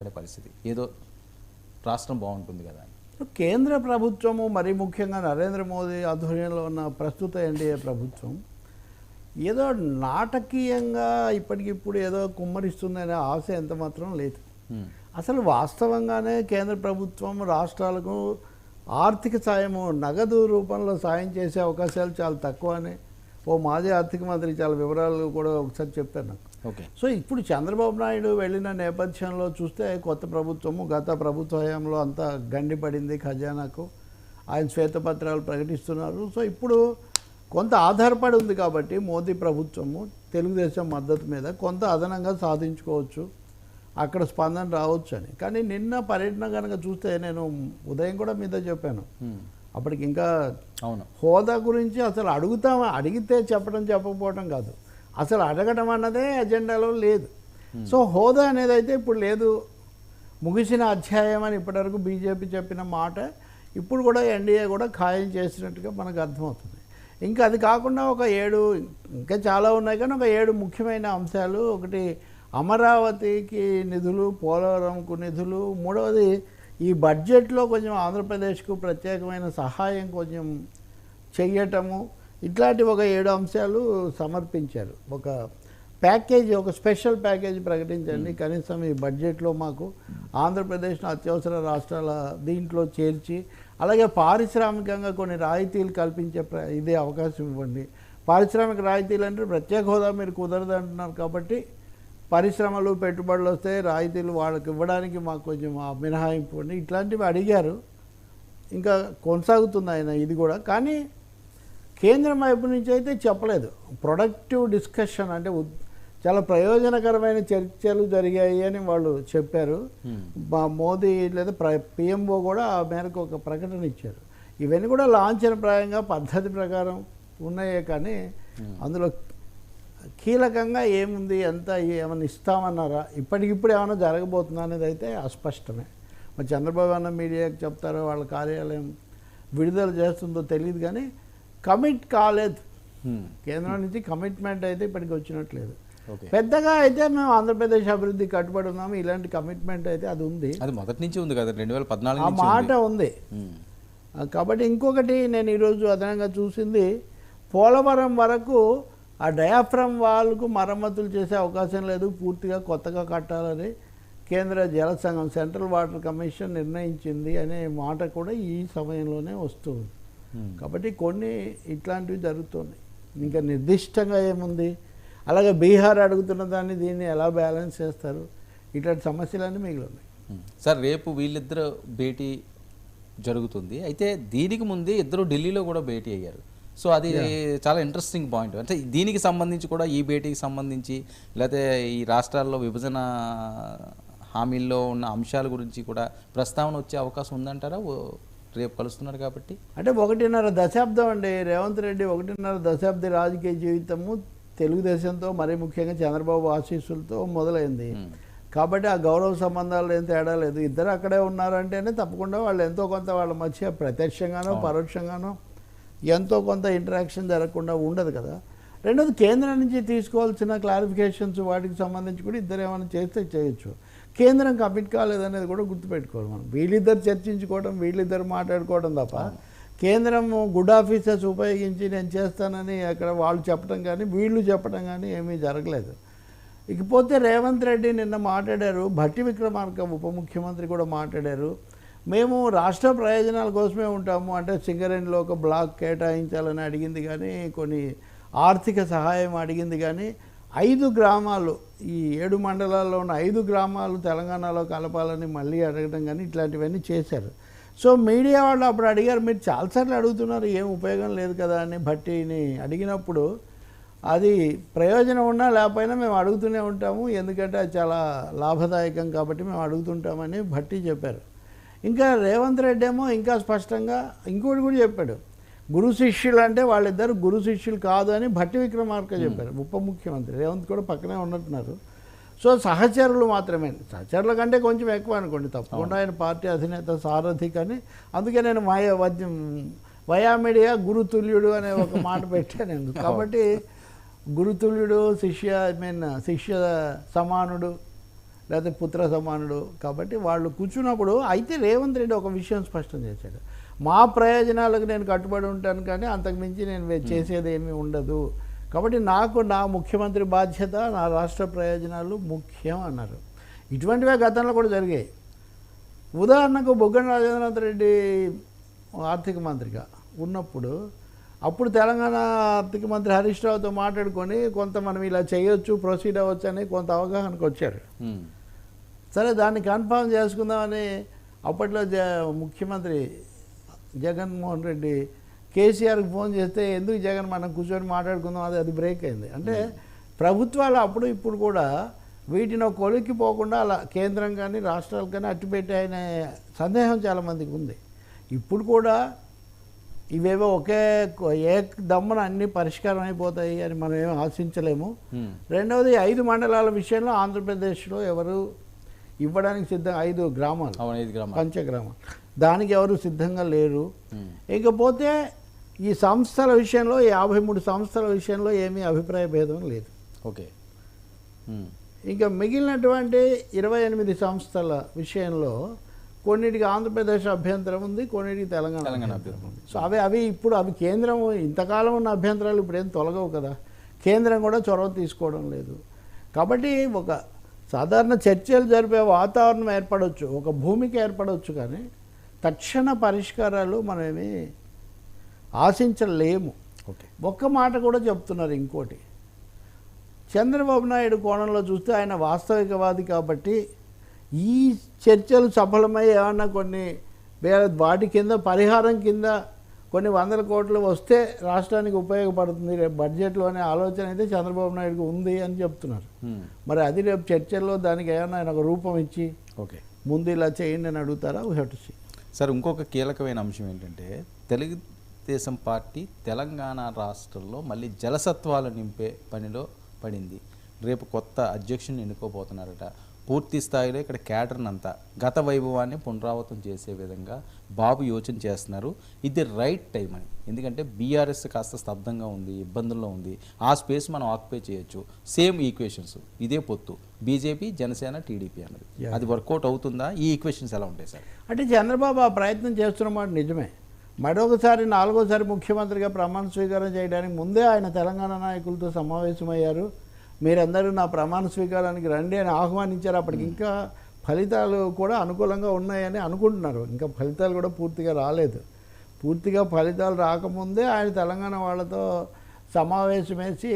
అనే పరిస్థితి. ఏదో రాష్ట్రం బాగుంటుంది కదా కేంద్ర ప్రభుత్వము మరి ముఖ్యంగా నరేంద్ర మోదీ ఆధ్వర్యంలో ఉన్న ప్రస్తుత ఎన్డీఏ ప్రభుత్వం ఏదో నాటకీయంగా ఇప్పటికిప్పుడు ఏదో కుమ్మరిస్తుందనే ఆశ ఎంత మాత్రం లేదు అసలు వాస్తవంగానే కేంద్ర ప్రభుత్వం రాష్ట్రాలకు ఆర్థిక సాయము నగదు రూపంలో సాయం చేసే అవకాశాలు చాలా తక్కువ అని ఓ మాజీ ఆర్థిక మంత్రి చాలా వివరాలు కూడా ఒకసారి చెప్పారు నాకు. సో ఇప్పుడు చంద్రబాబు నాయుడు వెళ్ళిన నేపథ్యంలో చూస్తే కొత్త ప్రభుత్వము గత ప్రభుత్వ హయాంలో అంతా గండిపడింది ఖజానాకు. ఆయన శ్వేతపత్రాలు ప్రకటిస్తున్నారు. సో ఇప్పుడు కొంత ఆధారపడి ఉంది కాబట్టి మోదీ ప్రభుత్వము తెలుగుదేశం మద్దతు మీద కొంత అదనంగా సాధించుకోవచ్చు. అక్కడ స్పందన రావచ్చు అని. కానీ నిన్న పర్యటన కనుక చూస్తే నేను ఉదయం కూడా మీద చెప్పాను. అప్పటికి ఇంకా అవును. హోదా గురించి అసలు అడుగుతాం అడిగితే చెప్పడం చెప్పకపోవడం కాదు. అసలు అడగడం అన్నదే అజెండాలో లేదు. సో హోదా అనేది అయితే ఇప్పుడు లేదు. ముగిసిన అధ్యాయం అని ఇప్పటివరకు బీజేపీ చెప్పిన మాట ఇప్పుడు కూడా ఎన్డీఏ కూడా ఖాయం చేసినట్టుగా మనకు అర్థమవుతుంది. ఇంకా అది కాకుండా ఒక ఏడు ఇంకా చాలా ఉన్నాయి కానీ ఒక ఏడు ముఖ్యమైన అంశాలు. ఒకటి అమరావతికి నిధులు పోలవరంకు నిధులు. మూడవది ఈ బడ్జెట్లో కొంచెం ఆంధ్రప్రదేశ్కు ప్రత్యేకమైన సహాయం కొంచెం చెయ్యటము. ఇట్లాంటి ఒక ఏడు అంశాలు సమర్పించారు. ఒక ప్యాకేజీ ఒక స్పెషల్ ప్యాకేజీ ప్రకటించండి. కనీసం ఈ బడ్జెట్లో మాకు ఆంధ్రప్రదేశ్ను అత్యవసర రాష్ట్రాల దీంట్లో చేర్చి అలాగే పారిశ్రామికంగా కొన్ని రాయితీలు కల్పించే ఇదే అవకాశం ఇవ్వండి. పారిశ్రామిక రాయితీలు అంటే ప్రత్యేక హోదా మీరు కుదరదు అంటున్నారు కాబట్టి పరిశ్రమలు పెట్టుబడులు వస్తే రాయితీలు వాళ్ళకి ఇవ్వడానికి మాకు కొంచెం మినహాయింపు ఇట్లాంటివి అడిగారు. ఇంకా కొనసాగుతుంది ఆయన ఇది కూడా. కానీ కేంద్రం వైపు నుంచి అయితే చెప్పలేదు. ప్రొడక్టివ్ డిస్కషన్ అంటే చాలా ప్రయోజనకరమైన చర్చలు జరిగాయి అని వాళ్ళు చెప్పారు. ఉమ్, మా మోదీ లేదా ప్ర పిఎంఓ కూడా ఆ మేరకు ఒక ప్రకటన ఇచ్చారు. ఇవన్నీ కూడా లాంఛనప్రాయంగా పద్ధతి ప్రకారం ఉన్నాయే కానీ అందులో కీలకంగా ఏముంది ఎంత ఏమైనా ఇస్తామన్నారా? ఇప్పటికిప్పుడు ఏమైనా జరగబోతుందా అనేది అయితే అస్పష్టమే. మరి చంద్రబాబు అన్న మీడియాకి చెప్తారో వాళ్ళ కార్యాలయం విడుదల చేస్తుందో తెలియదు కానీ కమిట్ కాలేదు. ఉమ్, కేంద్రం నుంచి కమిట్మెంట్ అయితే ఇప్పటికి వచ్చినట్లేదు. పెద్దగా అయితే మేము ఆంధ్రప్రదేశ్ అభివృద్ధి కట్టుబడి ఉన్నాము. ఇలాంటి కమిట్మెంట్ అయితే అది ఉంది. అది మొదటి నుంచి ఉంది కదా రెండు వేల పద్నాలుగు ఆ మాట ఉంది. ఆ, కాబట్టి ఇంకొకటి నేను ఈరోజు అదనంగా చూసింది పోలవరం వరకు ఆ డయాఫ్రమ్ వాల్కు మరమ్మతులు చేసే అవకాశం లేదు. పూర్తిగా కొత్తగా కట్టాలని కేంద్ర జల సంఘం సెంట్రల్ వాటర్ కమిషన్ నిర్ణయించింది అనే మాట కూడా ఈ సమయంలోనే వస్తుంది కాబట్టి కొన్ని ఇట్లాంటివి జరుగుతున్నాయి. ఇంకా నిర్దిష్టంగా ఏముంది? అలాగే బీహార్ అడుగుతున్న దాన్ని దీన్ని ఎలా బ్యాలెన్స్ చేస్తారు? ఇట్లాంటి సమస్యలన్నీ మిగిలి ఉన్నాయి. ఉమ్. సార్ రేపు వీళ్ళిద్దరు భేటీ జరుగుతుంది. అయితే దీనికి ముందే ఇద్దరు ఢిల్లీలో కూడా భేటీ అయ్యారు. సో అది చాలా ఇంట్రెస్టింగ్ పాయింట్ అంటే దీనికి సంబంధించి కూడా ఈ భేటీకి సంబంధించి లేకపోతే ఈ రాష్ట్రాల్లో విభజన హామీల్లో ఉన్న అంశాల గురించి కూడా ప్రస్తావన వచ్చే అవకాశం ఉందంటారా? రేపు కలుస్తున్నారు కాబట్టి. అంటే ఒకటిన్నర దశాబ్దం అండి. రేవంత్ రెడ్డి ఒకటిన్నర దశాబ్ది రాజకీయ జీవితము తెలుగుదేశంతో మరీ ముఖ్యంగా చంద్రబాబు ఆశీస్సులతో మొదలైంది. కాబట్టి ఆ గౌరవ సంబంధాలు ఏం తేడా లేదు. ఇద్దరు అక్కడే ఉన్నారంటేనే తప్పకుండా వాళ్ళు ఎంతో కొంత వాళ్ళ మధ్య ప్రత్యక్షంగానో పరోక్షంగానో ఎంతో కొంత ఇంటరాక్షన్ జరగకుండా ఉండదు కదా. రెండోది కేంద్రం నుంచి తీసుకోవాల్సిన క్లారిఫికేషన్స్ వాటికి సంబంధించి కూడా ఇద్దరు ఏమైనా చేస్తే చేయొచ్చు. కేంద్రం కమిట్ కాలేదనేది కూడా గుర్తుపెట్టుకోవాలి మనం. వీళ్ళిద్దరు చర్చించుకోవడం వీళ్ళిద్దరు మాట్లాడుకోవడం తప్ప కేంద్రం గుడ్ ఆఫీసర్స్ ఉపయోగించి నేను చేస్తానని అక్కడ వాళ్ళు చెప్పడం కానీ వీళ్ళు చెప్పడం కానీ ఏమీ జరగలేదు. ఇకపోతే రేవంత్ రెడ్డి నిన్న మాట్లాడారు భట్టి విక్రమార్క ఉప ముఖ్యమంత్రి కూడా మాట్లాడారు. మేము రాష్ట్ర ప్రయోజనాల కోసమే ఉంటాము అంటే సింగరేణిలో ఒక బ్లాక్ కేటాయించాలని అడిగింది కానీ కొన్ని ఆర్థిక సహాయం అడిగింది కానీ ఐదు గ్రామాలు ఈ ఏడు మండలాల్లో ఉన్న ఐదు గ్రామాలు తెలంగాణలో కలపాలని మళ్ళీ అడగడం కానీ ఇట్లాంటివన్నీ చేశారు. సో మీడియా వాళ్ళు అప్పుడు అడిగారు మీరు చాలాసార్లు అడుగుతున్నారు ఏం ఉపయోగం లేదు కదా అని భట్టిని అడిగినప్పుడు అది ప్రయోజనం ఉన్నా లేకపోయినా మేము అడుగుతూనే ఉంటాము ఎందుకంటే అది చాలా లాభదాయకం కాబట్టి మేము అడుగుతుంటామని భట్టి చెప్పారు. ఇంకా రేవంత్ రెడ్డి ఏమో ఇంకా స్పష్టంగా ఇంకోటి కూడా చెప్పాడు గురు శిష్యులు అంటే వాళ్ళిద్దరు గురు శిష్యులు కాదు అని భట్టి విక్రమార్క చెప్పారు ఉప ముఖ్యమంత్రి. రేవంత్ కూడా పక్కనే ఉన్నట్టున్నారు. సో సహచరులు మాత్రమే. సహచరుల కంటే కొంచెం ఎక్కువ అనుకోండి తప్పకుండా ఆయన పార్టీ అధినేత సారథి కానీ అందుకే నేను మాయ వద్యం వయామిడియా గురుతుల్యుడు అనే ఒక మాట పెట్టాను నేను. కాబట్టి గురుతుల్యుడు శిష్య ఐ మీన్ శిష్య సమానుడు లేకపోతే పుత్ర సమానుడు కాబట్టి వాళ్ళు కూర్చున్నప్పుడు అయితే రేవంత్ రెడ్డి ఒక విషయం స్పష్టం చేశాడు. మా ప్రయోజనాలకు నేను కట్టుబడి ఉంటాను కానీ అంతకుమించి నేను చేసేది ఏమీ ఉండదు. కాబట్టి నాకు నా ముఖ్యమంత్రి బాధ్యత నా రాష్ట్ర ప్రయోజనాలు ముఖ్యం అన్నారు. ఇటువంటివే గతంలో కూడా జరిగాయి. ఉదాహరణకు బొగ్గన రాజేంద్రనాథ్ రెడ్డి ఆర్థిక మంత్రిగా ఉన్నప్పుడు అప్పుడు తెలంగాణ ఆర్థిక మంత్రి హరీష్ రావుతో మాట్లాడుకొని కొంత మనం ఇలా చేయొచ్చు ప్రొసీడ్ అవ్వచ్చు అని కొంత అవగాహనకు వచ్చారు. సరే దాన్ని కన్ఫర్మ్ చేసుకుందామని అప్పట్లో జ ముఖ్యమంత్రి జగన్మోహన్ రెడ్డి కేసీఆర్కి ఫోన్ చేస్తే ఎందుకు జగన్ మనం కూర్చొని మాట్లాడుకుందాం? అది అది బ్రేక్ అయింది. అంటే ప్రభుత్వాలు అప్పుడు ఇప్పుడు కూడా వీటిని కొలిక్కి పోకుండా అలా కేంద్రం కానీ రాష్ట్రాలు కానీ అట్టు పెట్టాయనే సందేహం చాలామందికి ఉంది. ఇప్పుడు కూడా ఇవేవో ఒకే ఏ దమ్మున అన్ని పరిష్కారం అయిపోతాయి అని మనం ఏం ఆశించలేము. ఉమ్. రెండవది ఐదు మండలాల విషయంలో ఆంధ్రప్రదేశ్లో ఎవరు ఇవ్వడానికి సిద్ధం? ఐదు గ్రామాలు. అవును ఐదు గ్రామాలు. పంచగ్రామాలు. దానికి ఎవరు సిద్ధంగా లేరు. ఉమ్. ఇకపోతే ఈ సంస్థల విషయంలో యాభై మూడు సంస్థల విషయంలో ఏమీ అభిప్రాయ భేదం లేదు. ఓకే. ఉమ్. ఇంకా మిగిలినటువంటి ఇరవై ఎనిమిది సంస్థల విషయంలో కొన్నిటికి ఆంధ్రప్రదేశ్ అభ్యంతరం ఉంది కొన్నిటికి తెలంగాణ తెలంగాణ అభ్యంతరం ఉంది. సో అవి అవి ఇప్పుడు అవి కేంద్రం ఇంతకాలం ఉన్న అభ్యంతరాలు ఇప్పుడు ఏం తొలగవు కదా. కేంద్రం కూడా చొరవ తీసుకోవడం లేదు. కాబట్టి ఒక సాధారణ చర్చలు జరిపే వాతావరణం ఏర్పడవచ్చు ఒక భూమికి ఏర్పడవచ్చు కానీ తక్షణ పరిష్కారాలు మనమేమి ఆశించలేము. ఓకే. ఒక్క మాట కూడా చెప్తున్నారు ఇంకోటి. చంద్రబాబు నాయుడు కోణంలో చూస్తే ఆయన వాస్తవికవాది కాబట్టి ఈ చర్చలు సఫలమై ఏమన్నా కొన్ని వేరే వాటి కింద పరిహారం కింద కొన్ని వందల కోట్లు వస్తే రాష్ట్రానికి ఉపయోగపడుతుంది. రేపు బడ్జెట్లో అనే ఆలోచన అయితే చంద్రబాబు నాయుడుకి ఉంది అని చెప్తున్నారు. మరి అది రేపు చర్చల్లో దానికి ఏమన్నా ఆయన ఒక రూపం ఇచ్చి ఓకే. ముందు ఇలా చేయండి అని అడుగుతారా? We have to see sir ఇంకొక కీలకమైన అంశం ఏంటంటే తెలుగుదేశం పార్టీ తెలంగాణ రాష్ట్రంలో మళ్ళీ జలసత్వాలు నింపే పనిలో పడింది. రేపు కొత్త అధ్యక్షుని ఎన్నుకోబోతున్నారట. పూర్తి స్థాయిలో ఇక్కడ క్యాడర్ని అంతా గత వైభవాన్ని పునరావృతం చేసే విధంగా బాబు యోచన చేస్తున్నారు. ఇది రైట్ టైం అని. ఎందుకంటే బీఆర్ఎస్ కాస్త స్తబ్దంగా ఉంది ఇబ్బందుల్లో ఉంది. ఆ స్పేస్ మనం ఆక్యుపై చేయొచ్చు. సేమ్ ఈక్వేషన్స్ ఇదే పొత్తు. బీజేపీ జనసేన టీడీపీ అన్నది. అది వర్కౌట్ అవుతుందా? ఈ ఈక్వేషన్స్ ఎలా ఉంటాయి సార్? అంటే చంద్రబాబు ఆ ప్రయత్నం చేస్తున్నమాట నిజమే. మరొకసారి నాలుగోసారి ముఖ్యమంత్రిగా ప్రమాణ స్వీకారం చేయడానికి ముందే ఆయన తెలంగాణ నాయకులతో సమావేశమయ్యారు. మీరందరూ నా ప్రమాణ స్వీకారానికి రండి అని ఆహ్వానించారు. అప్పటికి ఇంకా ఫలితాలు కూడా అనుకూలంగా ఉన్నాయని అనుకుంటున్నారు. ఇంకా ఫలితాలు కూడా పూర్తిగా రాలేదు. పూర్తిగా ఫలితాలు రాకముందే ఆయన తెలంగాణ వాళ్ళతో సమావేశమేసి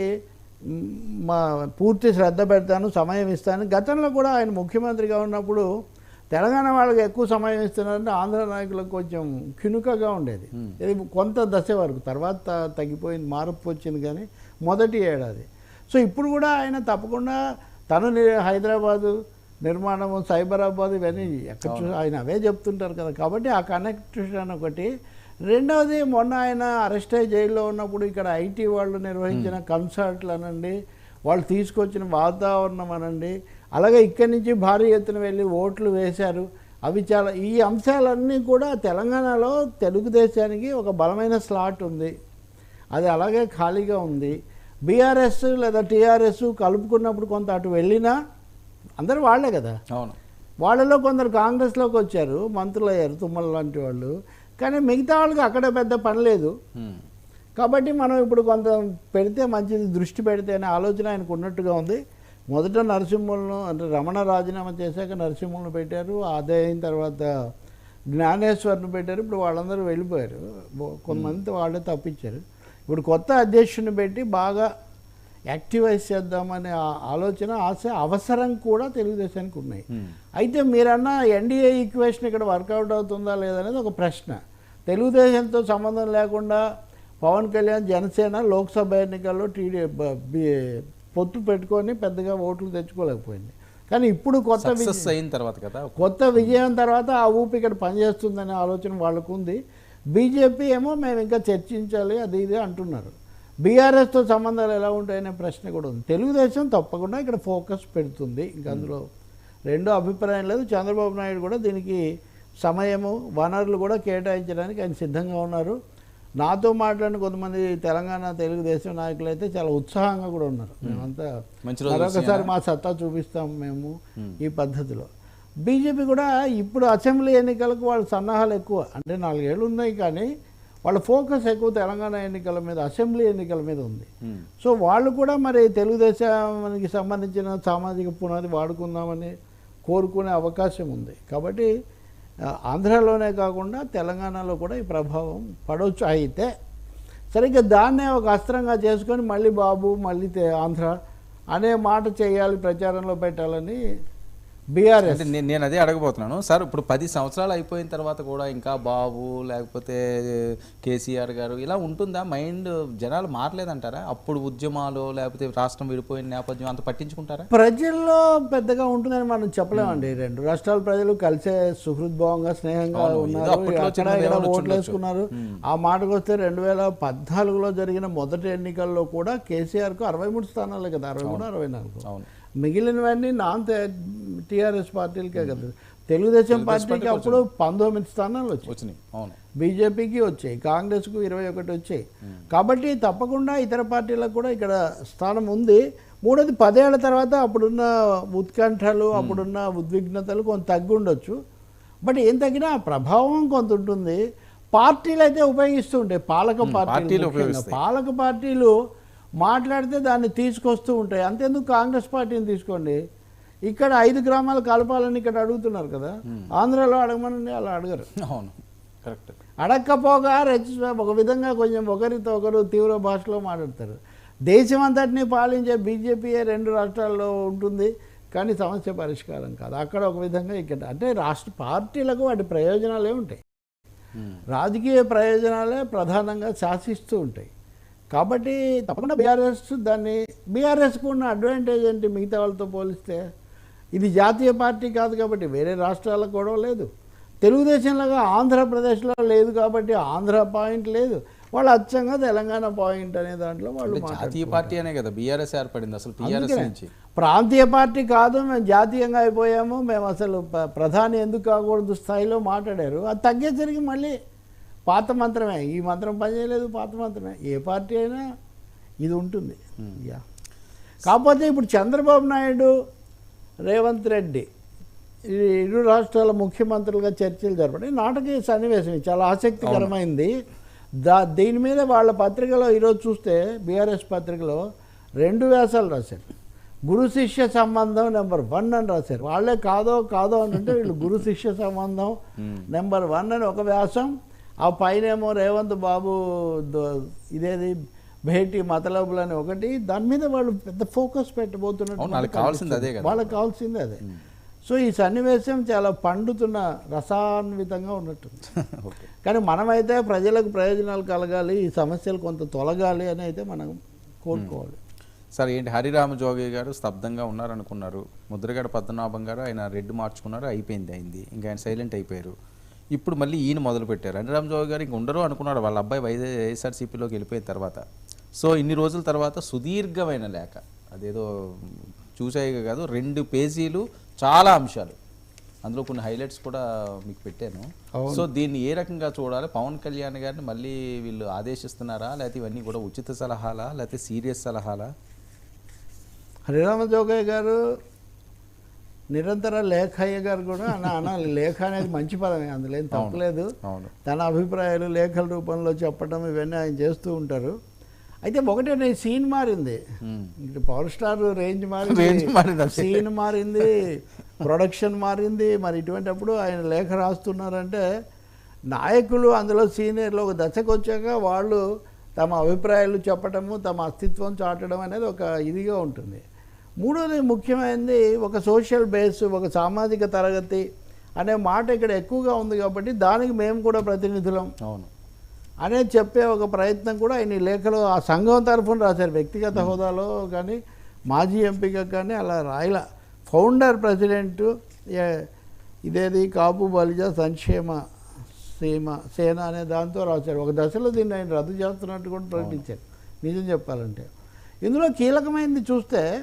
మ్, పూర్తి శ్రద్ధ పెడతాను సమయం ఇస్తాను. గతంలో కూడా ఆయన ముఖ్యమంత్రిగా ఉన్నప్పుడు తెలంగాణ వాళ్ళకి ఎక్కువ సమయం ఇస్తున్నారంటే ఆంధ్ర నాయకులకు కొంచెం కినుకగా ఉండేది. ఇది కొంత దశ వరకు. తర్వాత తగ్గిపోయింది మార్పు వచ్చింది కానీ మొదటి ఏడాది. సో ఇప్పుడు కూడా ఆయన తప్పకుండా తను హైదరాబాదు నిర్మాణము సైబరాబాద్ ఇవన్నీ ఎక్కడ ఆయన అవే చెప్తుంటారు కదా. కాబట్టి ఆ కనెక్షన్ ఒకటి రెండవది మొన్న ఆయన అరెస్ట్ అయ్యి జైల్లో ఉన్నప్పుడు ఇక్కడ ఐటీ వాళ్ళు నిర్వహించిన కన్సర్ట్లు అనండి వాళ్ళు తీసుకొచ్చిన వాతావరణం అనండి అలాగే ఇక్కడి నుంచి భారీ ఎత్తున వెళ్ళి ఓట్లు వేశారు. అవి చాలా ఈ అంశాలన్నీ కూడా తెలంగాణలో తెలుగుదేశానికి ఒక బలమైన స్లాట్ ఉంది. అది అలాగే ఖాళీగా ఉంది. బీఆర్ఎస్ లేదా టీఆర్ఎస్ కలుపుకున్నప్పుడు కొంత అటు వెళ్ళినా అందరూ వాళ్ళే కదా. అవును. వాళ్ళలో కొందరు కాంగ్రెస్లోకి వచ్చారు మంత్రులు అయ్యారు తుమ్మల లాంటి వాళ్ళు. కానీ మిగతా వాళ్ళకి అక్కడ పెద్ద పని లేదు. కాబట్టి మనం ఇప్పుడు కొంత పెడితే మంచిది దృష్టి పెడితే అనే ఆలోచన ఆయనకు ఉన్నట్టుగా ఉంది. మొదట నరసింహులను అంటే రమణ రాజీనామా చేశాక నరసింహులను పెట్టారు. అదే అయిన తర్వాత జ్ఞానేశ్వర్ను పెట్టారు. ఇప్పుడు వాళ్ళందరూ వెళ్ళిపోయారు. కొంతమంది వాళ్ళే తప్పించారు. ఇప్పుడు కొత్త అధ్యక్షుడిని పెట్టి బాగా యాక్టివైజ్ చేద్దామనే ఆలోచన ఆశ అవసరం కూడా తెలుగుదేశానికి ఉన్నాయి. అయితే మీరన్న ఎన్డీఏ ఈక్వేషన్ ఇక్కడ వర్కౌట్ అవుతుందా లేదనేది ఒక ప్రశ్న. తెలుగుదేశంతో సంబంధం లేకుండా పవన్ కళ్యాణ్ జనసేన లోక్సభ ఎన్నికల్లో టీడీ పొత్తు పెట్టుకొని పెద్దగా ఓట్లు తెచ్చుకోలేకపోయింది. కానీ ఇప్పుడు కొత్త అయిన తర్వాత కదా కొత్త విజయం తర్వాత ఆ ఊపి ఇక్కడ పనిచేస్తుందనే ఆలోచన వాళ్ళకు ఉంది బీజేపీ ఏమో మేము ఇంకా చర్చించాలి అది ఇది అంటున్నారు. బీఆర్ఎస్తో సంబంధాలు ఎలా ఉంటాయనే ప్రశ్న కూడా ఉంది. తెలుగుదేశం తప్పకుండా ఇక్కడ ఫోకస్ పెడుతుంది. ఇంకా అందులో రెండో అభిప్రాయం లేదు. చంద్రబాబు నాయుడు కూడా దీనికి సమయము వనరులు కూడా కేటాయించడానికి ఆయన సిద్ధంగా ఉన్నారు. నాతో మాట్లాడిన కొంతమంది తెలంగాణ తెలుగుదేశం నాయకులు అయితే చాలా ఉత్సాహంగా కూడా ఉన్నారు. మేమంతా మరొకసారి మా సత్తా చూపిస్తాం మేము ఈ పద్ధతిలో. బీజేపీ కూడా ఇప్పుడు అసెంబ్లీ ఎన్నికలకు వాళ్ళ సన్నాహాలు ఎక్కువ. అంటే నాలుగేళ్ళు ఉన్నాయి కానీ వాళ్ళ ఫోకస్ ఎక్కువ తెలంగాణ ఎన్నికల మీద అసెంబ్లీ ఎన్నికల మీద ఉంది. సో వాళ్ళు కూడా మరి తెలుగుదేశానికి సంబంధించిన సామాజిక పునాది వాడుకుందామని కోరుకునే అవకాశం ఉంది. కాబట్టి ఆంధ్రాలోనే కాకుండా తెలంగాణలో కూడా ఈ ప్రభావం పడవచ్చు. అయితే సరిగ్గా దాన్నే ఒక అస్త్రంగా చేసుకొని మళ్ళీ బాబు మళ్ళీ ఆంధ్ర అనే మాట చేయాలి ప్రచారంలో పెట్టాలని బీఆర్ఎస్. నేను అదే అడగబోతున్నాను. సార్ ఇప్పుడు పది సంవత్సరాలు అయిపోయిన తర్వాత కూడా ఇంకా బాబు లేకపోతే కేసీఆర్ గారు ఇలా ఉంటుందా? మైండ్ జనాలు మారలేదంటారా? అప్పుడు ఉద్యమాలు లేకపోతే రాష్ట్రం విడిపోయిన నేపథ్యం అంత పట్టించుకుంటారా? ప్రజల్లో పెద్దగా ఉంటుందని మనం చెప్పలేమండి. రెండు రాష్ట్రాల ప్రజలు కలిసే సుహృద్భావంగా స్నేహంగా ఉన్నారు. ఓట్లు వేసుకున్నారు. ఆ మాటకు వస్తే రెండు వేల పద్నాలుగులో జరిగిన మొదటి ఎన్నికల్లో కూడా కేసీఆర్కు అరవై మూడు స్థానాలే కదా. అరవై మూడు అరవై నాలుగు. అవును. మిగిలినవన్నీ నాన్ టీఆర్ఎస్ పార్టీలకే కదా. తెలుగుదేశం పార్టీకి అప్పుడు పంతొమ్మిది స్థానాలు వచ్చాయి. బీజేపీకి వచ్చాయి. కాంగ్రెస్కు ఇరవై ఒకటి వచ్చాయి. కాబట్టి తప్పకుండా ఇతర పార్టీలకు కూడా ఇక్కడ స్థానం ఉంది. మూడోది పదేళ్ళ తర్వాత అప్పుడున్న ఉత్కంఠలు అప్పుడున్న ఉద్విగ్నతలు కొంత తగ్గి ఉండొచ్చు. బట్ ఏం తగ్గినా ప్రభావం కొంత ఉంటుంది. పార్టీలు అయితే ఉపయోగిస్తూ ఉంటాయి. పాలక పార్టీలు. పాలక పార్టీలు మాట్లాడితే దాన్ని తీసుకొస్తూ ఉంటాయి. అంతేందుకు కాంగ్రెస్ పార్టీని తీసుకోండి? ఇక్కడ ఐదు గ్రామాలు కలపాలని ఇక్కడ అడుగుతున్నారు కదా. ఆంధ్రాలో అడగమనండి అలా అడగరు. అవును. కరెక్ట్. అడక్కపోగా రెచ్చి ఒక విధంగా కొంచెం ఒకరితో ఒకరు తీవ్ర భాషలో మాట్లాడతారు. దేశం అంతటినీ పాలించే బీజేపీయే రెండు రాష్ట్రాల్లో ఉంటుంది కానీ సమస్య పరిష్కారం కాదు. అక్కడ ఒక విధంగా ఇక్కడ అంటే రాష్ట్ర పార్టీలకు వాటి ప్రయోజనాలే ఉంటాయి. రాజకీయ ప్రయోజనాలే ప్రధానంగా శాసిస్తూ ఉంటాయి. కాబట్టి తప్పకుండా బీఆర్ఎస్ దాన్ని బీఆర్ఎస్కు ఉన్న అడ్వాంటేజ్ ఏంటి మిగతా వాళ్ళతో పోలిస్తే? ఇది జాతీయ పార్టీ కాదు కాబట్టి వేరే రాష్ట్రాలకు కూడా లేదు. తెలుగుదేశంలాగా ఆంధ్రప్రదేశ్లో లేదు కాబట్టి ఆంధ్ర పాయింట్ లేదు. వాళ్ళు అచ్చంగా తెలంగాణ పాయింట్ అనే దాంట్లో వాళ్ళు జాతీయ పార్టీ అనే కదా బీఆర్ఎస్ ఏర్పడింది అసలు టీఆర్ఎస్. నుంచి. ప్రాంతీయ పార్టీ కాదు మేము జాతీయంగా అయిపోయాము మేము అసలు ప్రధాని ఎందుకు కాకూడదు స్థాయిలో మాట్లాడారు. అది తగ్గేసరికి మళ్ళీ పాత మంత్రమే ఈ మంత్రం పనిచేయలేదు పాత మంత్రమే. ఏ పార్టీ అయినా ఇది ఉంటుంది. యా. కాకపోతే ఇప్పుడు చంద్రబాబు నాయుడు రేవంత్ రెడ్డి ఇరు రాష్ట్రాల ముఖ్యమంత్రులుగా చర్చలు జరపడం నాటకీయ సన్నివేశం చాలా ఆసక్తికరమైంది. దా దీని మీద వాళ్ళ పత్రికలో ఈరోజు చూస్తే బీఆర్ఎస్ పత్రికలో రెండు వ్యాసాలు రాశారు. గురు శిష్య సంబంధం నెంబర్ వన్ అని రాశారు. వాళ్ళే కాదో కాదో అని అంటే వీళ్ళు గురు శిష్య సంబంధం నెంబర్ వన్ అని ఒక వ్యాసం ఆ పైనేమో రేవంత్ బాబు ఇదేది భేటీ మతలబులు అని ఒకటి దాని మీద వాళ్ళు పెద్ద ఫోకస్ పెట్టబోతున్నట్టు వాళ్ళకి కావాల్సింది అదే. వాళ్ళకి కావాల్సింది అదే. సో ఈ సన్నివేశం చాలా పండుతున్న రసాన్వితంగా ఉన్నట్టుంది. కానీ మనమైతే ప్రజలకు ప్రయోజనాలు కలగాలి ఈ సమస్యలు కొంత తొలగాలి అని అయితే మనం కోరుకోవాలి. సార్ ఏంటి? హరిరామ జోగి గారు స్తబ్దంగా ఉన్నారనుకున్నారు. ముద్రగడ పద్మనాభం గారు ఆయన రెడ్ మార్చుకున్నారు అయిపోయింది అయింది. ఇంకా ఆయన సైలెంట్ అయిపోయారు. ఇప్పుడు మళ్ళీ ఈయన మొదలు పెట్టారు హరిరామ జోగి గారు ఇంక ఉండరు అనుకున్నారు వాళ్ళ అబ్బాయి వైఎస్ఆర్సీపీలోకి వెళ్ళిపోయిన తర్వాత. సో ఇన్ని రోజుల తర్వాత సుదీర్ఘమైన లేఖ. అదేదో చూసాయి కాదు రెండు పేజీలు చాలా అంశాలు. అందులో కొన్ని హైలైట్స్ కూడా మీకు పెట్టాను. సో దీన్ని ఏ రకంగా చూడాలి? పవన్ కళ్యాణ్ గారిని మళ్ళీ వీళ్ళు ఆదేశిస్తున్నారా? లేకపోతే ఇవన్నీ కూడా ఉచిత సలహాలా? లేకపోతే సీరియస్ సలహాలా? హరిరామ జోగయ్య గారు నిరంతర లేఖయ్య గారు కూడా అనాలి లేఖ అనేది మంచి పదమే అందులో ఏం తప్పలేదు తన అభిప్రాయాలు లేఖల రూపంలో చెప్పడం ఇవన్నీ ఆయన చేస్తూ ఉంటారు. అయితే ఒకటే సీన్ మారింది. ఇటు పవర్ స్టార్ రేంజ్ మారింది. సీన్ మారింది ప్రొడక్షన్ మారింది. మరి ఇటువంటిప్పుడు ఆయన లేఖ రాస్తున్నారంటే నాయకులు అందులో సీనియర్లు ఒక దశకు వచ్చాక వాళ్ళు తమ అభిప్రాయాలు చెప్పటము తమ అస్తిత్వం చాటడం అనేది ఒక ఇదిగా ఉంటుంది. మూడోది ముఖ్యమైనది ఒక సోషల్ బేస్ ఒక సామాజిక తరగతి అనే మాట ఇక్కడ ఎక్కువగా ఉంది కాబట్టి దానికి మేము కూడా ప్రతినిధులం. అవును. అనేది చెప్పే ఒక ప్రయత్నం కూడా ఆయన ఈ లేఖలో ఆ సంఘం తరఫున రాశారు. వ్యక్తిగత హోదాలో కానీ మాజీ ఎంపీగా కానీ అలా రాయల. ఫౌండర్ ప్రెసిడెంట్ ఇదేది కాపు బలిజ సంక్షేమ సీమ సేన అనే దాంతో రాశారు. ఒక దశలో దీన్ని ఆయన రద్దు చేస్తున్నట్టు కూడా ప్రకటించారు. నిజం చెప్పాలంటే. ఇందులో కీలకమైనది చూస్తే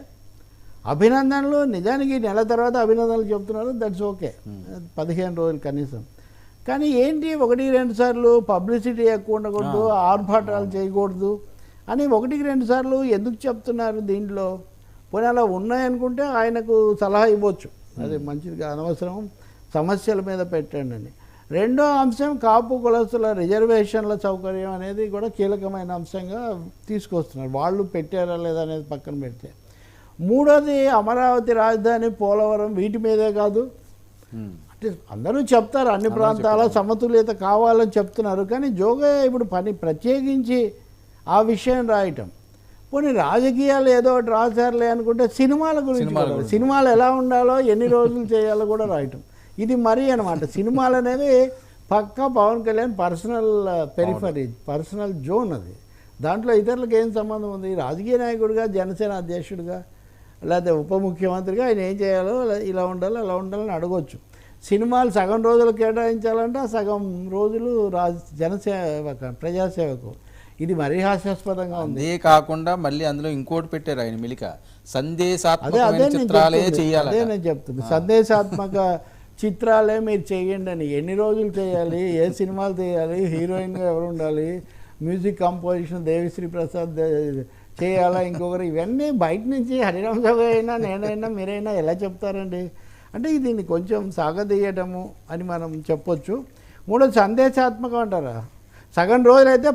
అభినందనలు నిజానికి నెల తర్వాత అభినందనలు చెప్తున్నారు దట్స్ ఓకే పదిహేను రోజులు కనీసం. కానీ ఏంటి ఒకటి రెండు సార్లు పబ్లిసిటీ ఎక్కువ ఉండకూడదు ఆర్భాటాలు చేయకూడదు అని ఒకటికి రెండు సార్లు ఎందుకు చెప్తున్నారు దీంట్లో? పోనీ అలా ఉన్నాయనుకుంటే ఆయనకు సలహా ఇవ్వచ్చు. అది మంచిది అనవసరం. సమస్యల మీద పెట్టండి అని. రెండో అంశం కాపు కులస్తుల రిజర్వేషన్ల సౌకర్యం అనేది కూడా కీలకమైన అంశంగా తీసుకొస్తున్నారు. వాళ్ళు పెట్టారా లేదా అనేది పక్కన పెడితే. మూడోది అమరావతి రాజధాని పోలవరం వీటి మీదే కాదు. అంటే అందరూ చెప్తారు అన్ని ప్రాంతాల సమతుల్యత కావాలని చెప్తున్నారు. కానీ జోగయ్య ఇప్పుడు పని ప్రత్యేకించి ఆ విషయం రాయటం. పోనీ రాజకీయాలు ఏదో ఒకటి రాశారులే అనుకుంటే సినిమాల గురించి సినిమాల కూడా. గురించి. సినిమాలు ఎలా ఉండాలో ఎన్ని రోజులు చేయాలో కూడా రాయటం. ఇది మరీ అనమాట సినిమాలు అనేవి పక్కా Pawan Kalyan personal periphery personal zone అది. దాంట్లో ఇతరులకు ఏం సంబంధం ఉంది? రాజకీయ నాయకుడిగా జనసేన అధ్యక్షుడిగా లేకపోతే ఉప ముఖ్యమంత్రిగా ఆయన ఏం చేయాలో ఇలా- ఉండాలో అలా ఉండాలని అడగొచ్చు. సినిమాలు సగం రోజులు కేటాయించాలంటే సగం రోజులు రాజ జనసేవక ప్రజాసేవకు. ఇది మరీ హాస్యాస్పదంగా ఉంది. అదే కాకుండా మళ్ళీ అందులో ఇంకోటి పెట్టారు ఆయన మిలిక. నేను చిత్రాలే చెప్తుంది. చేయాలి అదే నేను చెప్తుంది. సందేశాత్మక చిత్రాలే మీరు చేయండి అని ఎన్ని రోజులు చేయాలి ఏ సినిమాలు చేయాలి హీరోయిన్గా ఎవరు ఉండాలి మ్యూజిక్ కంపోజిషన్ దేవిశ్రీ ప్రసాద్ చేయాలా ఇంకొకరు? ఇవన్నీ బయట నుంచి హరిరామ్ జోగ అయినా నేనైనా మీరైనా ఎలా చెప్తారండి? అంటే దీన్ని కొంచెం సాగదీయటము అని మనం చెప్పొచ్చు. మూడోది సందేశాత్మకం అంటారా? సగం రోజులైతే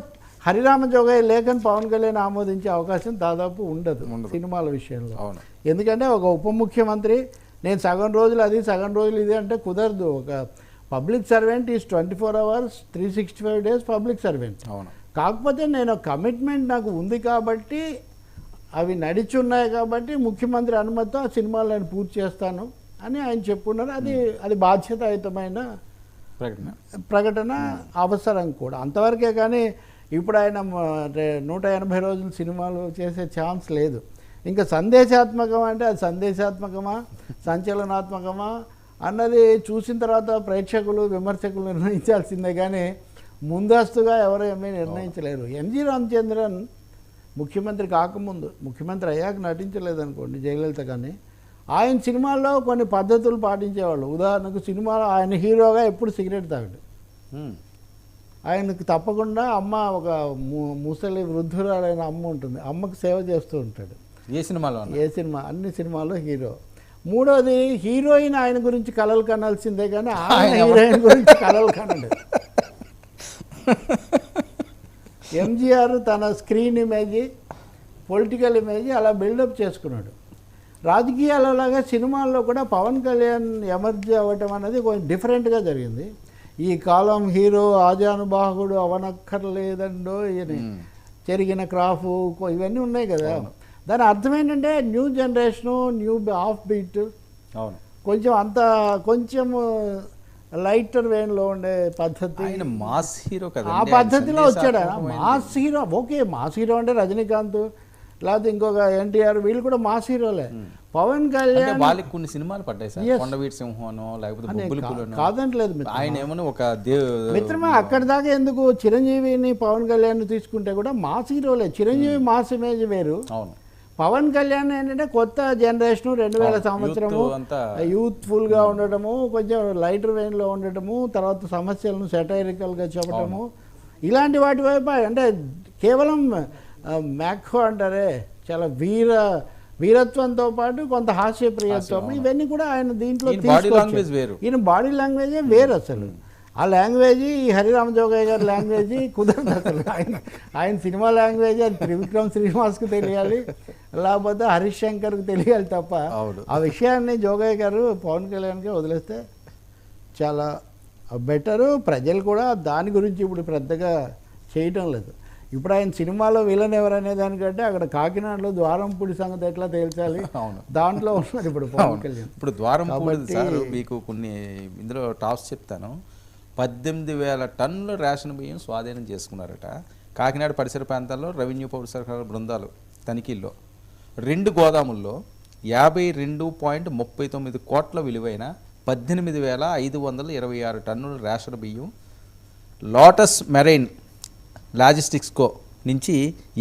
హరిరామ జోగయ్య లేఖను పవన్ కళ్యాణ్ ఆమోదించే అవకాశం దాదాపు ఉండదు. సినిమాల విషయంలో. అవును. ఎందుకంటే ఒక ఉప ముఖ్యమంత్రి నేను సగం రోజులు అది సగం రోజులు ఇది అంటే కుదరదు. ఒక public servant is twenty four hours three sixty five days public servant. అవును. కాకపోతే నేను కమిట్మెంట్ నాకు ఉంది కాబట్టి అవి నడిచి ఉన్నాయి కాబట్టి ముఖ్యమంత్రి అనుమతితో ఆ సినిమాలు నేను పూర్తి చేస్తాను అని ఆయన చెప్పున్నారు. అది అది బాధ్యతాయుతమైన ప్రకటన. ప్రకటన అవసరం కూడా. అంతవరకే కానీ ఇప్పుడు ఆయన నూట ఎనభై రోజులు సినిమాలు చేసే ఛాన్స్ లేదు. ఇంకా సందేశాత్మకం అంటే అది సందేశాత్మకమా సంచలనాత్మకమా అన్నది చూసిన తర్వాత ప్రేక్షకులు విమర్శకులు నిర్ణయించాల్సిందే. కానీ ముందస్తుగా ఎవరు ఏమీ నిర్ణయించలేరు. ఎంజి రామచంద్రన్ ముఖ్యమంత్రి కాకముందు ముఖ్యమంత్రి అయ్యాక నటించలేదనుకోండి జయలలిత కానీ ఆయన సినిమాల్లో కొన్ని పద్ధతులు పాటించేవాళ్ళు. ఉదాహరణకు సినిమాలో ఆయన హీరోగా ఎప్పుడు సిగరెట్ తాగడు. ఆయనకు తప్పకుండా అమ్మ ఒక ముసలి వృద్ధురాలైన అమ్మ ఉంటుంది. అమ్మకు సేవ చేస్తూ ఉంటాడు. ఏ సినిమాలో? ఏ సినిమా? అన్ని సినిమాల్లో హీరో. మూడోది హీరోయిన్ ఆయన గురించి కలలు కనాల్సిందే కానీ ఆయన హీరోయిన్ గురించి కలలు కనడు ఎంజీఆర్ తన స్క్రీన్ ఇమేజ్ పొలిటికల్ ఇమేజ్ అలా బిల్డప్ చేసుకున్నాడు. రాజకీయాలలాగా సినిమాల్లో కూడా పవన్ కళ్యాణ్ ఎమర్జీ అవ్వటం అనేది కొంచెం డిఫరెంట్గా జరిగింది. ఈ కాలం హీరో ఆజానుబాహుడు అవనక్కర్లేదండో ఈయన ఉమ్. చెరిగిన క్రాఫ్ ఇవన్నీ ఉన్నాయి కదా. దాని అర్థం ఏంటంటే new generation new off beat అవును. కొంచెం అంత కొంచెం లైటర్ వేన్లో ఉండే పద్ధతి. ఆయన మాస్ హీరో కదా ఆ పద్ధతిలో వచ్చాడు? ఆయన. Mass hero okay mass hero అంటే రజనీకాంత్ లేకపోతే ఇంకొక ఎన్టీఆర్ వీళ్ళు కూడా మాస్ హీరోలే. పవన్ అంటే కళ్యాణ్ వాళ్ళకి కొన్ని సినిమాలు పడ్డాయి సార్. కొండవీటి సింహనో లేకపోతే కాదంటలేదు. ఆయన ఏమో ఒక మిత్రమా అక్కడి దాకా ఎందుకు చిరంజీవిని పవన్ కళ్యాణ్ తీసుకుంటే కూడా మాస్ హీరోలే. చిరంజీవి మాస్ ఇమేజ్ వేరు. అవును. పవన్ కళ్యాణ్ ఏంటంటే కొత్త జనరేషన్ రెండు వేల. సంవత్సరము Youth అంతా యూత్ఫుల్గా ఉండటము కొంచెం లైటర్ వెయిన్లో ఉండటము తర్వాత సమస్యలను సెటైరికల్గా చెప్పటము ఇలాంటి వాటి వైపు అంటే కేవలం మ్యాక్హో అంటారే చాలా వీర వీరత్వంతో పాటు కొంత హాస్య ప్రియత్వం ఇవన్నీ కూడా ఆయన దీంట్లో. ఈయన బాడీ లాంగ్వేజే వేరు అసలు. ఆ లాంగ్వేజ్ ఈ హరిరామ జోగయ్య గారి లాంగ్వేజ్ కుదరదు అసలు ఆయన ఆయన సినిమా లాంగ్వేజ్ అది త్రివిక్రమ్ శ్రీనివాస్కి తెలియాలి లేకపోతే హరీష్ శంకర్కి తెలియాలి తప్ప. ఆ విషయాన్ని జోగయ్య గారు పవన్ కళ్యాణ్కి వదిలేస్తే చాలా బెటరు ప్రజలు కూడా దాని గురించి ఇప్పుడు పెద్దగా చేయటం లేదు ఇప్పుడు ఆయన సినిమాలో విలన్ ఎవరనే దానికంటే అక్కడ కాకినాడలో ద్వారంపూడి సంగతి ఎట్లా తేల్చాలి అవును. దాంట్లో ఉన్నారు ఇప్పుడు పవన్. కళ్యాణ్ ఇప్పుడు ద్వారం పూడిది కాబట్టి- సార్ మీకు కొన్ని ఇందులో టాప్స్ చెప్తాను పద్దెనిమిది వేల టన్నుల రేషన్ బియ్యం స్వాధీనం చేసుకున్నారట. కాకినాడ పరిసర ప్రాంతాల్లో రెవెన్యూ పౌర సరఫరాల బృందాలు తనిఖీల్లో. రెండు గోదాముల్లో యాభై రెండు పాయింట్ ముప్పై తొమ్మిది కోట్ల విలువైన పద్దెనిమిది వేల ఐదు వందల ఇరవై ఆరు టన్నుల రేషన్ బియ్యం లోటస్ మెరైన్ లాజిస్టిక్స్కో నుంచి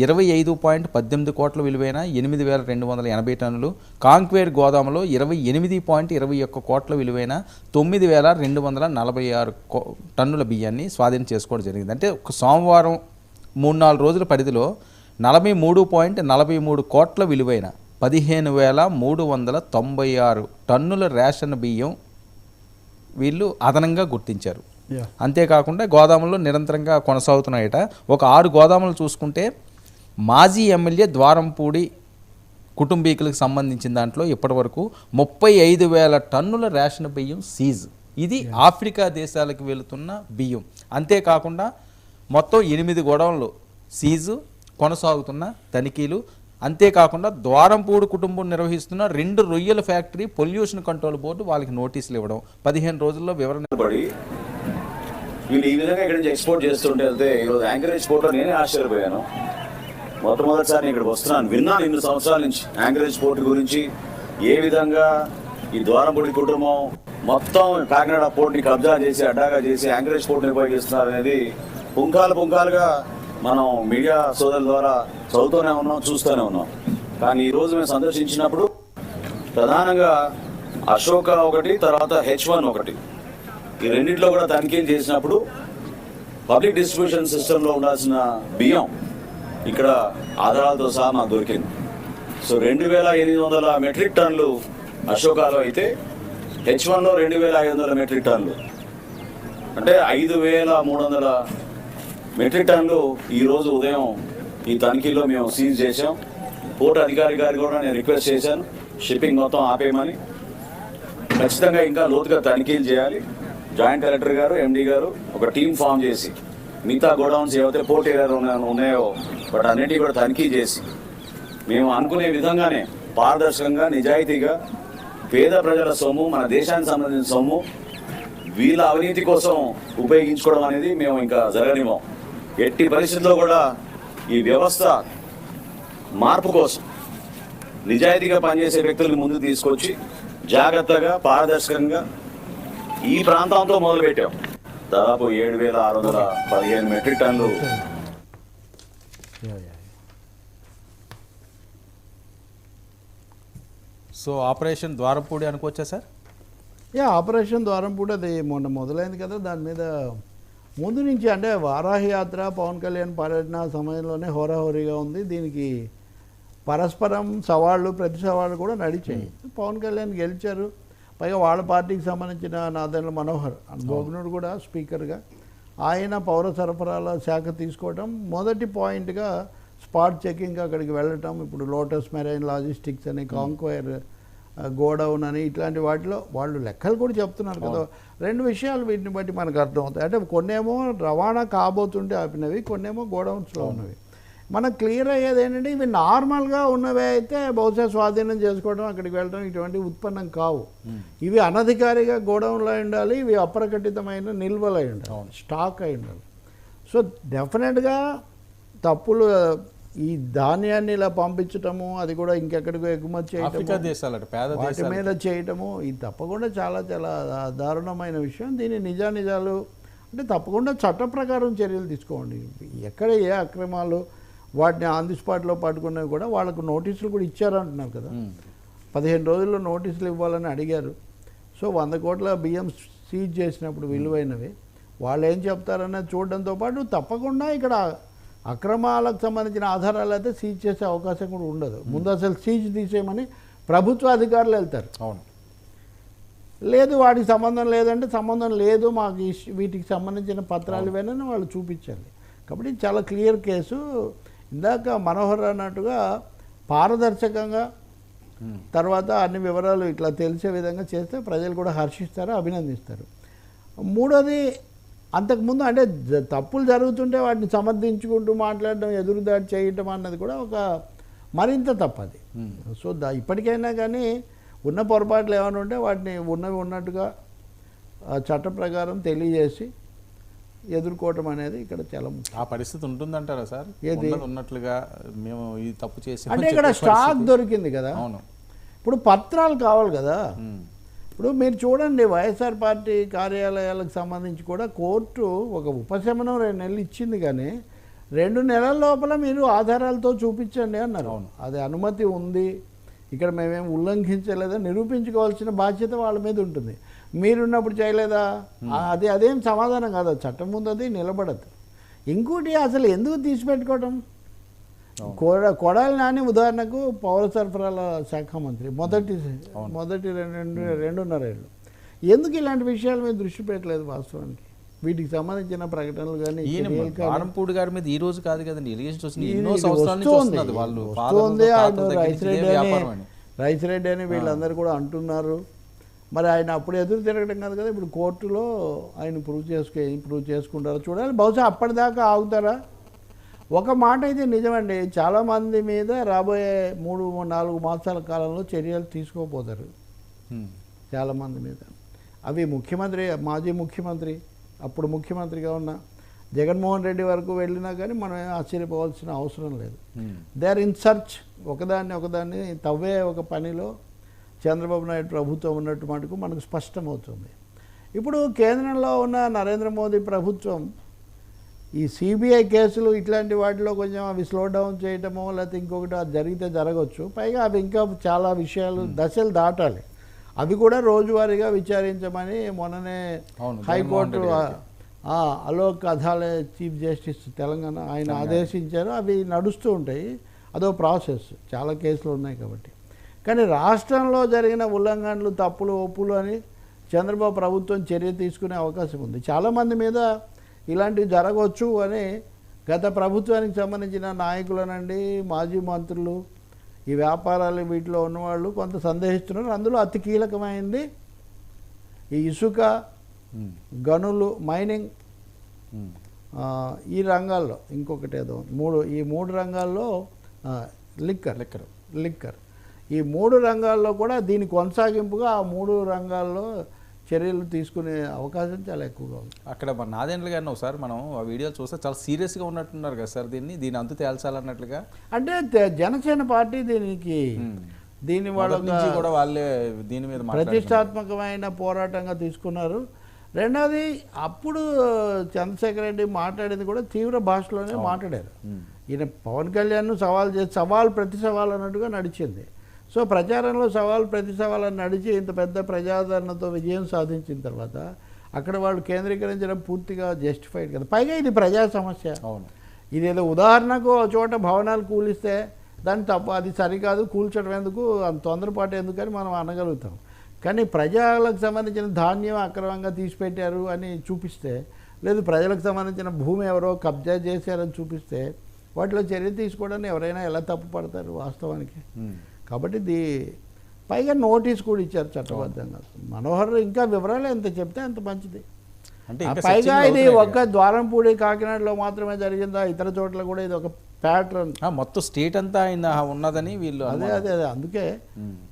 ఇరవై ఐదు పాయింట్ పద్దెనిమిది కోట్ల విలువైన ఎనిమిది వేల రెండు వందల ఎనభై టన్నులు కాంక్వేర్ గోదాములో ఇరవై ఎనిమిది పాయింట్ ఇరవై ఒక్క కోట్ల విలువైన తొమ్మిది వేల రెండు వందల నలభై ఆరు కో టన్నుల బియ్యాన్ని స్వాధీనం చేసుకోవడం జరిగింది. అంటే ఒక సోమవారం మూడు నాలుగు రోజుల పరిధిలో నలభై మూడు పాయింట్ నలభై మూడు కోట్ల విలువైన పదిహేను వేల మూడు వందల తొంభై ఆరు టన్నుల రేషన్ బియ్యం వీళ్ళు అదనంగా గుర్తించారు. అంతేకాకుండా గోదాముల్లో నిరంతరంగా కొనసాగుతున్నాయట. ఒక ఆరు గోదాములు చూసుకుంటే మాజీ ఎమ్మెల్యే ద్వారంపూడి కుటుంబీకులకు సంబంధించిన దాంట్లో ఇప్పటివరకు ముప్పై ఐదు వేల టన్నుల రేషన్ బియ్యం సీజ్. ఇది ఆఫ్రికా దేశాలకు వెళుతున్న బియ్యం. అంతేకాకుండా మొత్తం ఎనిమిది గొడవలు సీజు కొనసాగుతున్న తనిఖీలు. అంతేకాకుండా ద్వారంపూడి కుటుంబం నిర్వహిస్తున్న రెండు రొయ్యల ఫ్యాక్టరీ పొల్యూషన్ కంట్రోల్ బోర్డు వాళ్ళకి నోటీసులు ఇవ్వడం. పదిహేను రోజుల్లో వివరణ వీళ్ళు ఈ విధంగా ఇక్కడ నుంచి ఎక్స్పోర్ట్ చేస్తుంటే వెళ్తే ఈరోజు యాంకరేజ్ ఎక్స్పోర్ట్లో నేనే ఆశ్చర్యపోయాను. మొట్టమొదటిసారి ఇక్కడికి వస్తున్నాను. విన్నాను ఇన్ని సంవత్సరాల నుంచి యాంకరేజ్ పోర్ట్ గురించి. ఏ విధంగా ఈ ద్వారంపూడి కుటుంబం మొత్తం కాకినాడ పోర్ట్ని కబ్జా చేసి అడ్డాగా చేసి యాంకరేజ్ పోర్ట్ని నిర్వహిస్తున్నారు అనేది పుంకాలు పుంకాలుగా మనం మీడియా సోదరుల ద్వారా చదువుతూనే ఉన్నాం చూస్తూనే ఉన్నాం. కానీ ఈరోజు మేము సందర్శించినప్పుడు ప్రధానంగా అశోక ఒకటి తర్వాత హెచ్ వన్ ఒకటి. ఈ రెండింటిలో కూడా తనిఖీలు చేసినప్పుడు పబ్లిక్ డిస్ట్రిబ్యూషన్ సిస్టంలో ఉండాల్సిన బియ్యం ఇక్కడ ఆధారాలతో సహా మాకు దొరికింది. సో రెండు వేల ఎనిమిది వందల మెట్రిక్ టన్నులు అశోకాలో అయితే హెచ్ వన్లో రెండు వేల ఐదు వందల మెట్రిక్ టన్నులు. అంటే ఐదు వేల మూడు వందల మెట్రిక్ టన్నులు ఈరోజు ఉదయం ఈ తనిఖీలో మేము సీజ్ చేసాం పోర్ట్ అధికారి గారికి కూడా నేను రిక్వెస్ట్ చేశాను. షిప్పింగ్ మొత్తం ఆపేయమని. ఖచ్చితంగా ఇంకా లోతుగా తనిఖీలు చేయాలి. జాయింట్ కలెక్టర్ గారు ఎండి గారు ఒక టీం ఫామ్ చేసి మిగతా గోడౌన్స్ ఏవైతే పోర్ట్ ఏరియాలో ఉన్నాయో వాటి అన్నిటి కూడా తనిఖీ చేసి మేము అనుకునే విధంగానే పారదర్శకంగా నిజాయితీగా పేద ప్రజల సొమ్ము మన దేశానికి సంబంధించిన సొమ్ము వీళ్ళ అవినీతి కోసం ఉపయోగించుకోవడం అనేది మేము ఇంకా జరగనివ్వం. ఎట్టి పరిస్థితుల్లో కూడా ఈ వ్యవస్థ మార్పు కోసం నిజాయితీగా పనిచేసే వ్యక్తుల్ని ముందు తీసుకొచ్చి జాగ్రత్తగా పారదర్శకంగా ఈ ప్రాంతంతో మొదలుపెట్టాం. దాదాపు ఏడు వేల ఆరు వందల పదిహేను metric yeah so operation Dwarapudi అనుకోవచ్చా సార్? యా ఆపరేషన్ ద్వారం కూడా అది మొన్న మొదలైంది కదా దాని మీద ముందు నుంచి అంటే వారాహి యాత్ర పవన్ కళ్యాణ్ పర్యటన సమయంలోనే హోరాహోరీగా ఉంది. దీనికి పరస్పరం సవాళ్ళు ప్రతి సవాళ్ళు కూడా నడిచాయి. పవన్ కళ్యాణ్ గెలిచారు. పైగా వాళ్ళ పార్టీకి సంబంధించిన నాదెండ్ల మనోహర్ భోగ్నుడు కూడా స్పీకర్గా. ఆయన పౌర సరఫరాల శాఖ తీసుకోవడం మొదటి పాయింట్గా స్పాట్ చెకింగ్ అక్కడికి వెళ్ళటం ఇప్పుడు లోటస్ మెరైన్ లాజిస్టిక్స్ అని కాంక్వైర్ గోడౌన్ అని ఇట్లాంటి వాటిలో వాళ్ళు లెక్కలు కూడా చెప్తున్నారు కదా. రెండు విషయాలు వీటిని బట్టి మనకు అర్థమవుతాయి. అంటే కొన్నేమో రవాణా కాబోతుంటే ఆపినవి కొన్నేమో గోడౌన్స్లో ఉన్నవి. మనకు క్లియర్ అయ్యేది ఏంటంటే ఇవి నార్మల్గా ఉన్నవే అయితే బహుశా స్వాధీనం చేసుకోవడం అక్కడికి వెళ్ళడం ఇటువంటి ఉత్పన్నం కావు. ఇవి అనధికారిగా గోడౌన్లో ఉండాలి ఇవి అప్రకటితమైన నిల్వలు అయి ఉండాలి స్టాక్ అయి ఉండాలి. సో డెఫినెట్గా తప్పులు ఈ ధాన్యాన్ని ఇలా పంపించటము అది కూడా ఇంకెక్కడికో ఎగుమతి పేద వాటి మీద చేయటము ఇది తప్పకుండా చాలా చాలా దారుణమైన విషయం. దీని నిజానిజాలు అంటే తప్పకుండా చట్ట ప్రకారం చర్యలు తీసుకోండి. ఎక్కడ ఏ అక్రమాలు వాటిని ఆన్ ది స్పాట్లో పట్టుకున్నవి కూడా వాళ్ళకు నోటీసులు కూడా ఇచ్చారంటున్నారు కదా. పదిహేను రోజుల్లో నోటీసులు ఇవ్వాలని అడిగారు. సో వంద కోట్ల బియ్యం సీజ్ చేసినప్పుడు విలువైనవి. వాళ్ళు ఏం చెప్తారన్నది చూడడంతో పాటు తప్పకుండా ఇక్కడ అక్రమాలకు సంబంధించిన ఆధారాలు అయితే సీజ్ చేసే అవకాశం కూడా ఉండదు. ముందు అసలు సీజ్ తీసేయమని ప్రభుత్వ అధికారులు వెళ్తారు. అవును. లేదు వాటికి సంబంధం లేదంటే సంబంధం లేదు మాకు వీటికి సంబంధించిన పత్రాలు ఇవేనని వాళ్ళు చూపించాలి కాబట్టి చాలా క్లియర్ కేసు. ఇందాక మనోహర్ అన్నట్టుగా పారదర్శకంగా తర్వాత అన్ని వివరాలు ఇట్లా తెలిసే విధంగా చేస్తే ప్రజలు కూడా హర్షిస్తారు అభినందిస్తారు. మూడోది అంతకుముందు అంటే తప్పులు జరుగుతుంటే వాటిని సమర్థించుకుంటూ మాట్లాడడం ఎదురుదాడి చేయటం అన్నది కూడా ఒక మరింత తప్పది. సో దా ఇప్పటికైనా కానీ ఉన్న పొరపాట్లు ఏమైనా ఉంటే వాటిని ఉన్నవి ఉన్నట్టుగా చట్ట ప్రకారం తెలియజేసి ఎదుర్కోవటం అనేది ఇక్కడ చాలా ముఖ్యం. ఆ పరిస్థితి ఉంటుందంటారా సార్? ఏది? ఉన్నట్లుగా మేము ఈ తప్పు చేసి అంటే ఇక్కడ స్టాక్ దొరికింది కదా. అవును. ఇప్పుడు పత్రాలు కావాలి కదా. ఇప్పుడు మీరు చూడండి వైఎస్ఆర్ పార్టీ కార్యాలయాలకు సంబంధించి కూడా కోర్టు ఒక ఉపశమనం రెండు నెలలు ఇచ్చింది కానీ రెండు నెలల లోపల మీరు ఆధారాలతో చూపించండి అన్నారు. అది అనుమతి ఉంది. ఇక్కడ మేమేం ఉల్లంఘించలేదా నిరూపించుకోవాల్సిన బాధ్యత వాళ్ళ మీద ఉంటుంది. మీరున్నప్పుడు చేయలేదా? అది అదేం సమాధానం కాదు. చట్టం ముందు అది నిలబడదు. ఇంకోటి అసలు ఎందుకు తీసిపెట్టుకోవటం? కొడ కొడాలి నాని ఉదాహరణకు పౌర సరఫరాల శాఖ మంత్రి. మొదటి మొదటి రెండు రెండు రెండున్నర ఏళ్ళు. ఎందుకు ఇలాంటి విషయాల మీద దృష్టి పెట్టలేదు వాస్తవానికి? వీటికి సంబంధించిన ప్రకటనలు కానీ గారి మీద ఈ రోజు కాదు కదండి. వస్తోంది. రైస్ రెడ్డి అని రైస్ రెడ్డి అని వీళ్ళందరూ కూడా అంటున్నారు. మరి ఆయన అప్పుడు ఎదురు తిరగడం కాదు కదా ఇప్పుడు కోర్టులో ఆయన ప్రూవ్ చేసుకు ప్రూవ్ చేసుకుంటారో చూడాలి. బహుశా అప్పటిదాకా ఆగుతారా? ఒక మాట అయితే నిజమండి. చాలామంది మీద రాబోయే మూడు నాలుగు మాసాల కాలంలో చర్యలు తీసుకోపోతారు. చాలామంది మీద అవి ముఖ్యమంత్రి మాజీ ముఖ్యమంత్రి అప్పుడు ముఖ్యమంత్రిగా ఉన్న జగన్మోహన్ రెడ్డి వరకు వెళ్ళినా కానీ మనం ఏం ఆశ్చర్యపోవాల్సిన అవసరం లేదు. దే ఆర్ ఇన్ సర్చ్ ఒకదాన్ని ఒకదాన్ని తవ్వే ఒక పనిలో చంద్రబాబు నాయుడు ప్రభుత్వం ఉన్నట్టు మటుకు మనకు స్పష్టమవుతుంది. ఇప్పుడు కేంద్రంలో ఉన్న నరేంద్ర మోదీ ప్రభుత్వం ఈ సిబిఐ కేసులు ఇట్లాంటి వాటిలో కొంచెం అవి స్లో డౌన్ చేయటమో లేకపోతే ఇంకొకటి అది జరిగితే జరగవచ్చు పైగా అవి ఇంకా చాలా విషయాలు దశలు దాటాలి. అవి కూడా రోజువారీగా విచారించమని మొన్ననే హైకోర్టు అలోక్ అథాలే చీఫ్ జస్టిస్ తెలంగాణ ఆయన ఆదేశించారు. అవి నడుస్తూ ఉంటాయి. అదో ప్రాసెస్. చాలా కేసులు ఉన్నాయి కాబట్టి. కానీ రాష్ట్రంలో జరిగిన ఉల్లంఘనలు తప్పులు ఒప్పులు అని చంద్రబాబు ప్రభుత్వం చర్య తీసుకునే అవకాశం ఉంది. చాలామంది మీద ఇలాంటివి జరగవచ్చు అని గత ప్రభుత్వానికి సంబంధించిన నాయకులనండి మాజీ మంత్రులు ఈ వ్యాపారాలు వీటిలో ఉన్నవాళ్ళు కొంత సందేహిస్తున్నారు. అందులో అతి కీలకమైంది ఈ ఇసుక. గనులు మైనింగ్ ఈ రంగాల్లో ఇంకొకటి ఏదో మూడు ఈ మూడు రంగాల్లో లిక్కర్. లెక్కరు. లిక్కర్. ఈ మూడు రంగాల్లో కూడా దీని కొనసాగింపుగా ఆ మూడు రంగాల్లో చర్యలు తీసుకునే అవకాశం చాలా ఎక్కువగా ఉంది. అక్కడ మన నాదేండ్ల గారిని ఒకసారి మనం ఆ వీడియో చూస్తే చాలా సీరియస్గా ఉన్నట్టున్నారు కదా సార్ దీన్ని? దీని అంతు తేల్చాలన్నట్లుగా? అంటే జనసేన పార్టీ దీనికి. దీన్ని వాళ్ళ కూడా వాళ్ళే దీని మీద. ప్రతిష్టాత్మకమైన పోరాటంగా తీసుకున్నారు. రెండవది అప్పుడు చంద్రశేఖర్ రెడ్డి మాట్లాడింది కూడా తీవ్ర భాషలోనే మాట్లాడారు. ఈయన పవన్ కళ్యాణ్ను సవాల్ చేసి సవాల్ ప్రతి సవాల్ అన్నట్టుగా నడిచింది. సో ప్రచారంలో సవాల్ ప్రతి సవాల్ అని నడిచి ఇంత పెద్ద ప్రజాదరణతో విజయం సాధించిన తర్వాత అక్కడ వాళ్ళు కేంద్రీకరించడం పూర్తిగా జస్టిఫైడ్ కదా. పైగా ఇది ప్రజా సమస్య. అవును. ఇదేదో ఉదాహరణకు చోట భవనాలు కూలిస్తే దాన్ని తప్ప అది సరికాదు కూల్చడం ఎందుకు అంత తొందరపాటు ఎందుకు అని మనం అనగలుగుతాం. కానీ ప్రజలకు సంబంధించిన ధాన్యం అక్రమంగా తీసిపెట్టారు అని చూపిస్తే లేదు ప్రజలకు సంబంధించిన భూమి ఎవరో కబ్జా చేశారని చూపిస్తే వాటిలో చర్య తీసుకోవడానికి ఎవరైనా ఎలా తప్పు పడతారు వాస్తవానికి. కాబట్టి ఇది పైగా నోటీస్ కూడా ఇచ్చారు చట్టబద్ధంగా. మనోహర్ ఇంకా వివరాలు ఎంత చెప్తే అంత మంచిది. అంటే పైగా ఇది ఒక్క ద్వారంపూడి కాకినాడలో మాత్రమే జరిగిందా? ఇతర చోట్ల కూడా ఇది ఒక ప్యాటర్న్ ఆ, మొత్తం స్టేట్ అంతా ఆయన ఉన్నదని వీళ్ళు అదే. అదే అదే. అందుకే.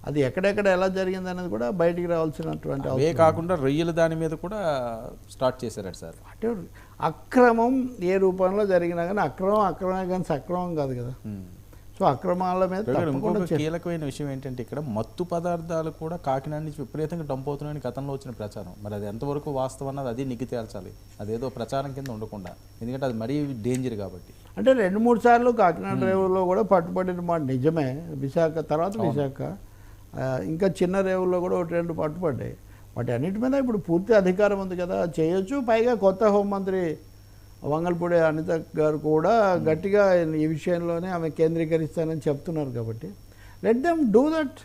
అది ఎక్కడెక్కడ ఎలా జరిగింది అనేది కూడా బయటికి రావాల్సినటువంటి అవే కాకుండా రొయ్యల దాని మీద కూడా స్టార్ట్ చేశారట సార్. అంటే అక్రమం ఏ రూపంలో జరిగినా కానీ అక్రమం అక్రమమే కానీ సక్రమం కాదు కదా. సో అక్రమాల మీద ఇంకొక కీలకమైన విషయం ఏంటంటే ఇక్కడ మత్తు పదార్థాలు కూడా కాకినాడ నుంచి విపరీతంగా డంప్ అవుతున్నాయని గతంలో వచ్చిన ప్రచారం. మరి అది ఎంతవరకు వాస్తవం అన్నది అది నిగ్గు తేల్చాలి. అదేదో ప్రచారం కింద ఉండకుండా. ఎందుకంటే అది మరీ డేంజర్ కాబట్టి. అంటే రెండు మూడు సార్లు కాకినాడ రేవులో కూడా పట్టుబడిన మాట నిజమే. విశాఖ తర్వాత విశాఖ. ఇంకా చిన్న రేవుల్లో కూడా ఒకటి రెండు పట్టుబడ్డాయి. వాటి అన్నిటి మీద ఇప్పుడు పూర్తి అధికారం ఉంది కదా. చేయొచ్చు. పైగా కొత్త హోంమంత్రి వంగల్పూడి అనిత గారు కూడా గట్టిగా ఈ విషయంలోనే ఆమె కేంద్రీకరిస్తానని చెప్తున్నారు కాబట్టి. లెట్ దెమ్ డూ దట్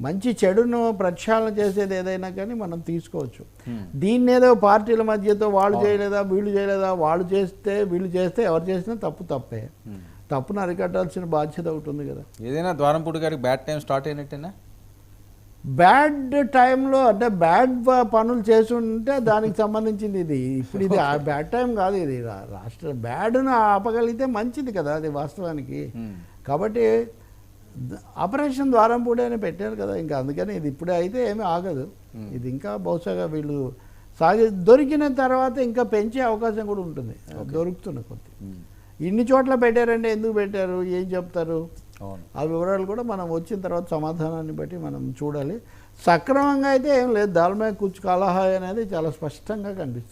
మంచి చెడును ప్రక్షాళన చేసేది ఏదైనా కానీ మనం తీసుకోవచ్చు. Hmm. దీన్ని ఏదో పార్టీల మధ్యతో వాళ్ళు చేయలేదా వీళ్ళు చేయలేదా వాళ్ళు చేస్తే వీళ్ళు చేస్తే ఎవరు చేసినా తప్పు తప్పే. హ్మ్. తప్పును అరికట్టాల్సిన బాధ్యత ఒకటి ఉంది కదా. ఏదైనా ద్వారంపూడి గారికి బ్యాడ్ టైం స్టార్ట్ అయినట్టేనా? బ్యాడ్ టైంలో అంటే బ్యాడ్ పనులు చేసి ఉంటే దానికి సంబంధించింది ఇది. ఇప్పుడు ఇది ఆ బ్యాడ్ టైం కాదు ఇది. రాష్ట్ర బ్యాడ్ను ఆపగలిగితే మంచిది కదా అది వాస్తవానికి. కాబట్టి ఆపరేషన్ ద్వారం పూడే అని పెట్టారు కదా. ఇంకా అందుకని ఇది ఇప్పుడే అయితే ఏమీ ఆగదు. ఇది ఇంకా బహుశా వీళ్ళు సాగి దొరికిన తర్వాత ఇంకా పెంచే అవకాశం కూడా ఉంటుంది. దొరుకుతున్న కొద్ది. ఇన్ని చోట్ల పెట్టారంటే ఎందుకు పెట్టారు? ఏం చెప్తారు? ఆ వివరాలు కూడా మనం వచ్చిన తర్వాత సమాధానాన్ని బట్టి మనం చూడాలి. సక్రమంగా అయితే ఏం లేదు. దాల్మే కుచ్ కలహాయ్ అనేది చాలా స్పష్టంగా కనిపిస్తుంది.